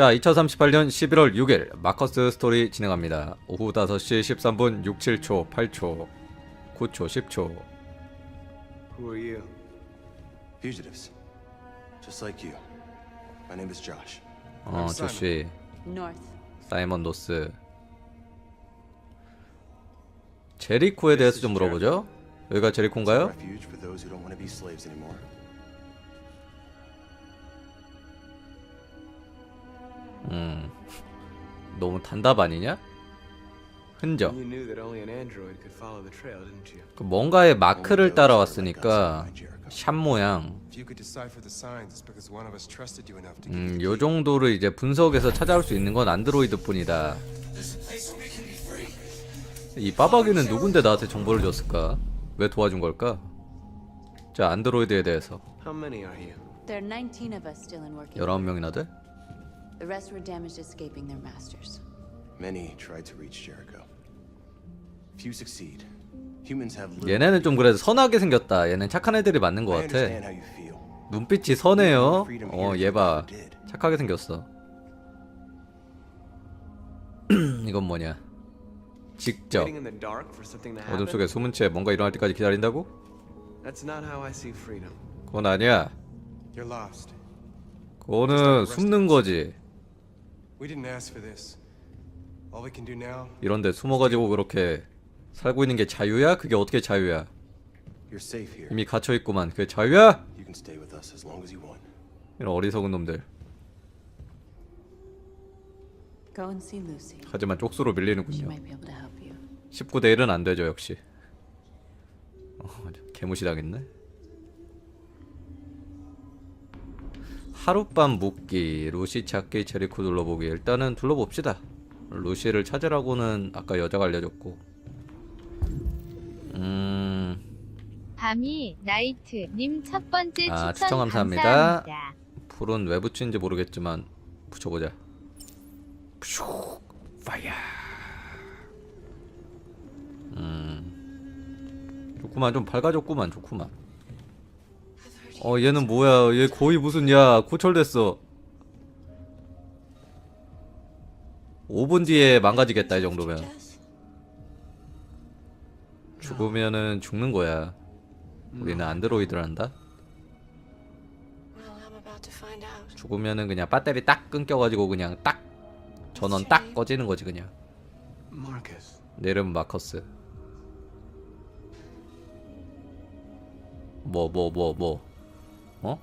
자, 2038년 11월 6일 마커스 스토리 진행합니다. 오후 5시 13분 67초, 8초, 9초, 10초. Who are you? Fugitives. Just like you. My name is Josh. 어, 조씨, North. 사이먼 노스. 제리코에 대해서 좀 물어보죠. 여기가 제리코인가요? refuge for those who don't want to be slaves anymore. 음. 너무 단답 아니냐? 흔적. 그 뭔가의 마크를 따라왔으니까. 샵 모양. 음, 요 정도를 이제 분석해서 찾아올 수 있는 건 안드로이드뿐이다. 이 빠박이는 누군데 나한테 정보를 줬을까? 왜 도와준 걸까? 자, 안드로이드에 대해서 How many are you? There are 19 of us still in working. 19명이나 돼? The rest were damaged escaping their masters. Many tried to reach Jericho. Few succeed. Humans have. 얘네는 좀 그래도 선하게 생겼다. 얘는 착한 애들이 맞는 것 I understand 같아. how you feel. 눈빛이 선해요. 어, 얘 봐. 착하게 생겼어. 이건 뭐냐? 직접. 어둠? 속에 숨은 채 뭔가 일어날 때까지 기다린다고? 그건 아니야. 그거는 숨는 거지. We didn't ask for this. All we can do now 이런데 숨어가지고 그렇게 살고 있는 게 자유야? 그게 어떻게 자유야? You're safe here. 이미 갇혀 있구만. 그게 자유야? You can stay with us as long as you want. 이런 어리석은 놈들. Go and see Lucy. 하지만 쪽수로 She 밀리는군요. might be able to help you. 19대 1은 안 되죠 역시. 어, 개무시 당했네. 하룻밤 묵기, 루시 찾기, 제리코 둘러보기. 일단은 둘러봅시다. 루시를 찾으라고는 아까 여자가 알려줬고. 음, 밤이 나이트님 첫 번째 아, 추천, 추천 감사합니다. 감사합니다. 풀은 왜 붙인지 모르겠지만 붙여보자. 푸슉 파이어. 음, 좋구만 좀 밝아졌구만 좋구만. 어 얘는 뭐야? 얘 거의 무슨 야 고철됐어. 5분 뒤에 망가지겠다 이 정도면. 죽으면은 죽는 거야. 우리는 안드로이드란다. 죽으면은 그냥 배터리 딱 끊겨가지고 그냥 딱 전원 딱 꺼지는 거지 그냥. 내 이름 마커스 뭐 뭐 뭐 뭐 어?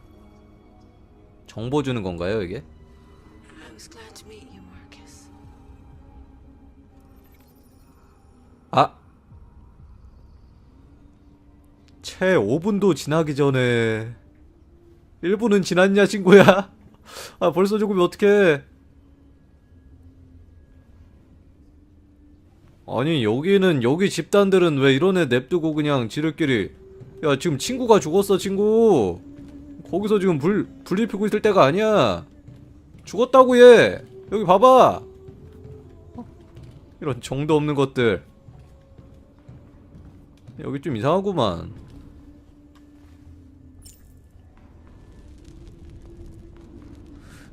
정보 주는 건가요 이게? 아! 채 5분도 지나기 전에 1분은 지났냐 친구야 아 벌써 죽으면 어떡해 아니 여기는 여기 집단들은 왜 이런 애 냅두고 그냥 지들끼리 야 지금 친구가 죽었어 친구 거기서 지금 불 불이 피고 있을 때가 아니야. 죽었다고 얘. 여기 봐봐. 어? 이런 정도 없는 것들. 여기 좀 이상하구만.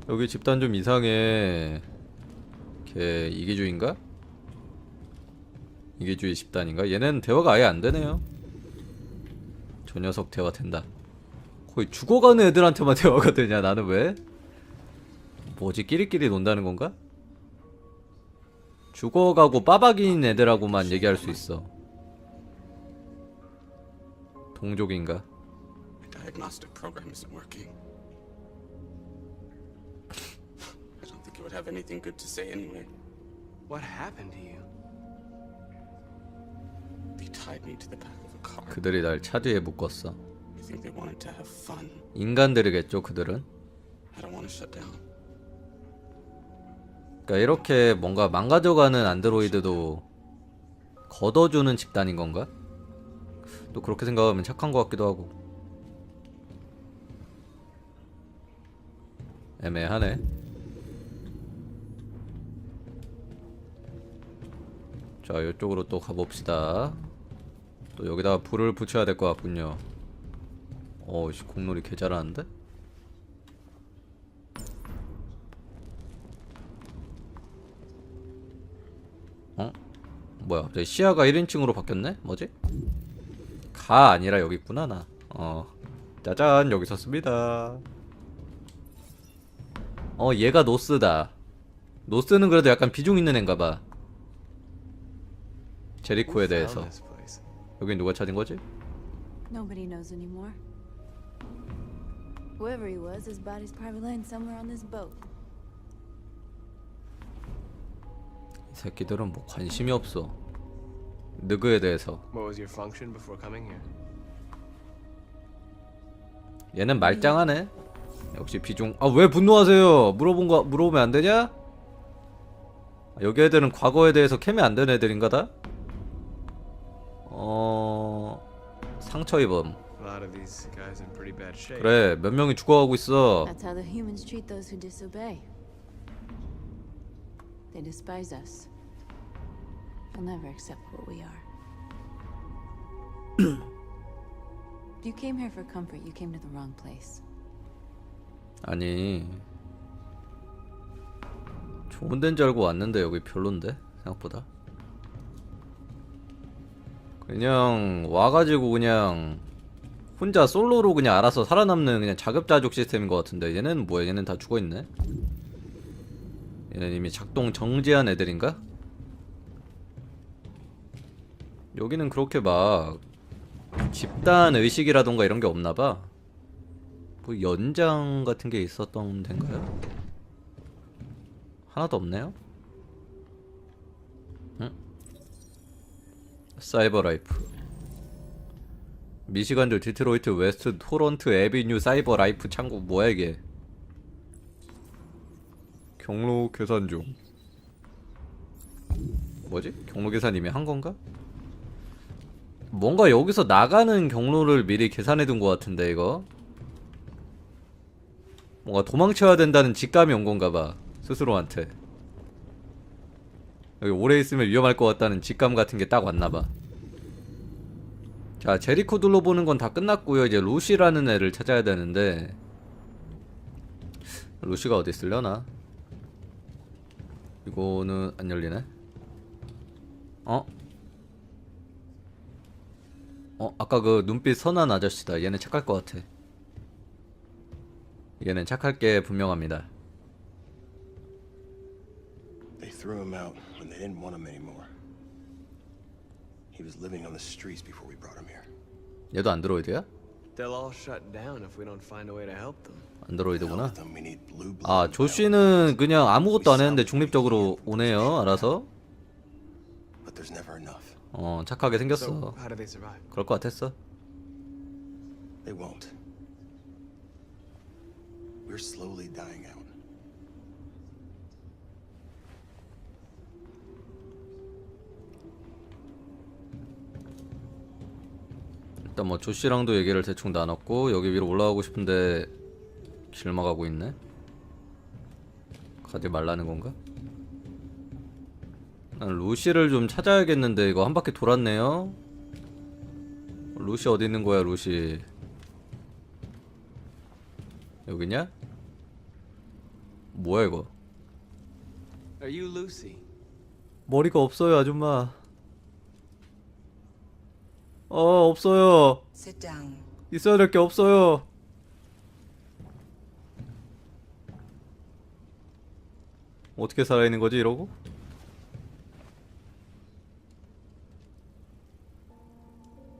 여기 집단 좀 이상해. 걔 이기주의인가? 이기주의 집단인가? 얘네는 대화가 아예 안 되네요. 저 녀석 대화 된다 거의 죽어가는 애들한테만 대화가 되냐 나는 왜? 뭐지 끼리끼리 논다는 건가? 죽어가고 빠박인 애들하고만 얘기할 수 있어 동족인가? My diagnostic program isn't working. I don't think it would have anything good to say anyway. What happened to you? They tied me to the back of a car. 그들이 날 차 뒤에 묶었어 think they wanted to have fun. 인간들이겠죠 그들은 I don't want to shut down. 그러니까 이렇게 뭔가 망가져가는 안드로이드도 걷어주는 집단인 건가? 또 그렇게 생각하면 착한 것 같기도 하고 애매하네 자 이쪽으로 또 가봅시다 또 여기다가 불을 붙여야 될 것 같군요 어우 공놀이 개 잘하는데? 어? 뭐야 갑자기 시야가 1인칭으로 바뀌었네? 뭐지? 가 아니라 여기 있구나 나 어. 짜잔 여기 섰습니다 어 얘가 노스다 노스는 그래도 약간 비중 있는 앤가봐 제리코에 대해서 여기 누가 찾은 거지? Whoever he was, his body's probably laying somewhere on this boat. 이 새끼들은 뭐 관심이 없어. 느그에 대해서. What was your function before coming here? 얘는 말짱하네. 역시 비중. 아 왜 분노하세요? 물어본 거 물어보면 안 되냐? 아, 여기 애들은 과거에 대해서 캐면 안 되는 애들인가다? 어 상처 입음. 그래 몇 명이 죽어가고 있어. That's how the humans treat those who disobey. They despise us. They'll never accept what we are. if you came here for comfort, you came to the wrong place. 아니 좋은 데인 줄 알고 왔는데 여기 별론데 생각보다. 그냥 와가지고 그냥 혼자 솔로로 그냥 알아서 살아남는 그냥 자급자족 시스템인 것 같은데 얘는 뭐야 얘는 다 죽어있네 얘는 이미 작동 정지한 애들인가? 여기는 그렇게 막 집단 의식이라던가 이런 게 없나봐 뭐 연장 같은 게 있었던 데인가요? 하나도 없네요? 응? 사이버 라이프 미시간주 디트로이트 웨스트 토론트 에비뉴 사이버 라이프 창구 뭐야 이게 경로 계산 중 뭐지? 경로 계산이면 한 건가? 뭔가 여기서 나가는 경로를 미리 계산해 둔 것 같은데 이거 뭔가 도망쳐야 된다는 직감이 온 건가 봐 스스로한테 여기 오래 있으면 위험할 것 같다는 직감 같은 게 딱 왔나 봐. 자, 제리코 둘러보는 건 다 끝났고요. 이제 루시라는 애를 찾아야 되는데 루시가 어디 있으려나? 이거는 안 열리네. 어? 어, 아까 그 눈빛 선한 아저씨다. 얘는 착할 것 같아. 얘는 착할 게 분명합니다. They threw him out when they didn't want him anymore. He was living on the streets before we brought him here. 얘도 안드로이드야? They'll all shut down if we don't find a way to help them. 안드로이드구나. with them, we need blue blood. 아, and 조씨는 그냥 아무것도 안 했는데 중립적으로 오네요. 알아서. violence. But there's never enough. 어, 착하게 So 생겼어. how do they survive? 그럴 것 같았어. They won't. We're slowly dying out. 일단 뭐 조씨랑도 얘기를 대충 나눴고 여기 위로 올라가고 싶은데 길 막하고 있네. 가지 말라는 건가? 난 루시를 좀 찾아야겠는데 이거 한 바퀴 돌았네요. 루시 어디 있는 거야, 루시? 여기냐? 뭐야 이거? Are you Lucy? 머리가 없어요, 아줌마. 어, 없어요. 있어야 될 게 없어요. 어떻게 살아있는 거지, 이러고?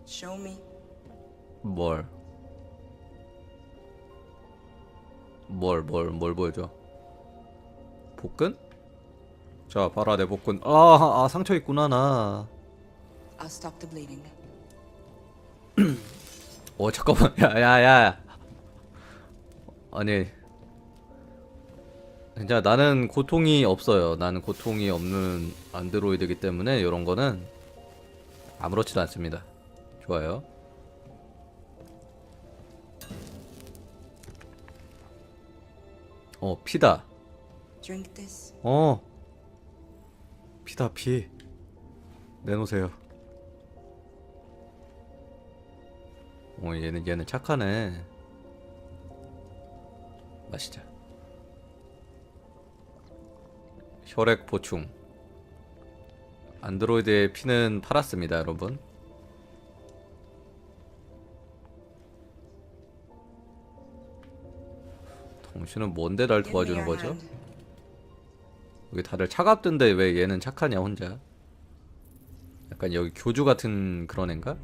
Show me. 뭘? 뭘, 뭘, 뭘 보여줘? 복근? 자, 봐라, 내 복근. 아, 아, 상처 있구나, 나. 어, 잠깐만. 야, 야, 야. 아니. 진짜 나는 고통이 없어요. 나는 고통이 없는 안드로이드이기 때문에 이런 거는 아무렇지도 않습니다. 좋아요. 어, 피다. 어. 피다, 피. 내놓으세요. 어, 얘는, 얘는 착하네. 마시자. 혈액 보충. 안드로이드의 피는 팔았습니다, 여러분. 당신은 뭔데 날 도와주는 거죠? 여기 다들 차갑던데 왜 얘는 착하냐 혼자? 약간 여기 교주 같은 그런 애인가?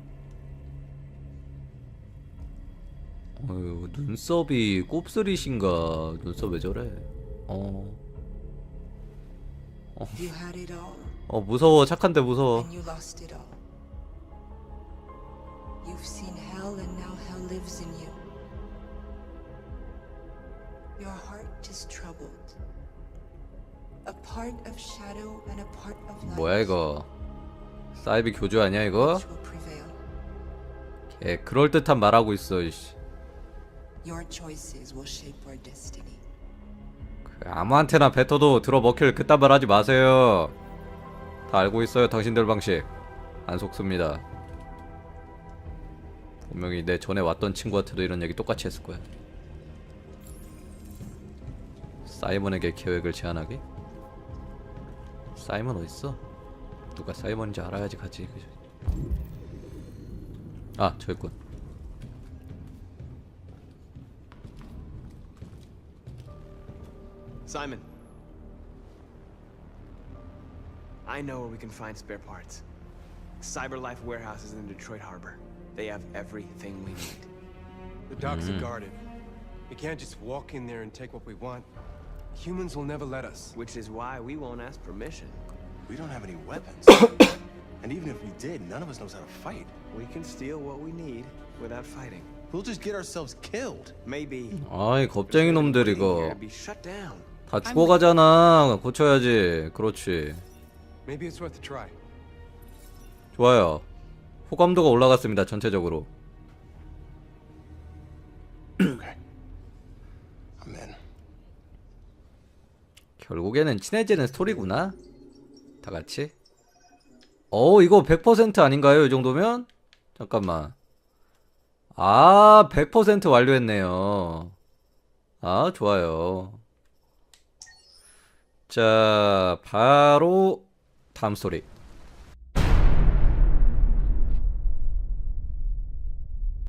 어휴 눈썹이 곱슬이신가 눈썹 왜 저래? 어, You had it all, 어 무서워 착한데 무서워 and you lost it all. You've seen hell, and now hell lives in you. Your heart is troubled. A part of shadow and a part of light. 뭐야 이거 사이비 교주 아니야 이거? Which will prevail. 개 그럴듯한 말하고 있어 이씨 Your choices will shape our destiny. 그 아무한테나 뱉어도 들어먹힐 그딴 말 하지 마세요 다 알고 있어요 당신들 방식 안 속습니다 분명히 내 전에 왔던 친구한테도 이런 얘기 똑같이 했을 거야 사이먼에게 계획을 제안하기? 사이먼 어딨어? 누가 사이먼인지 알아야지 가지 그죠? 아 저기 있군 Simon. I know where we can find spare parts. CyberLife Warehouse is in Detroit Harbor. They have everything we need. The docks are guarded. We can't just walk in there and take what we want. Humans will never let us. Which is why we won't ask permission. We don't have any weapons. and even if we did, none of us knows how to fight. We can steal what we need without fighting. We'll just get ourselves killed. Maybe. 아이 겁쟁이 놈들 Waiting here 이거 to be shut down. 다 죽어가잖아. 고쳐야지. 그렇지. 좋아요. 호감도가 올라갔습니다 전체적으로. 결국에는 친해지는 스토리구나. 다 같이. 어 이거 100% 아닌가요? 이 정도면? 잠깐만. 아 100% 완료했네요. 아 좋아요 자 바로 다음 스토리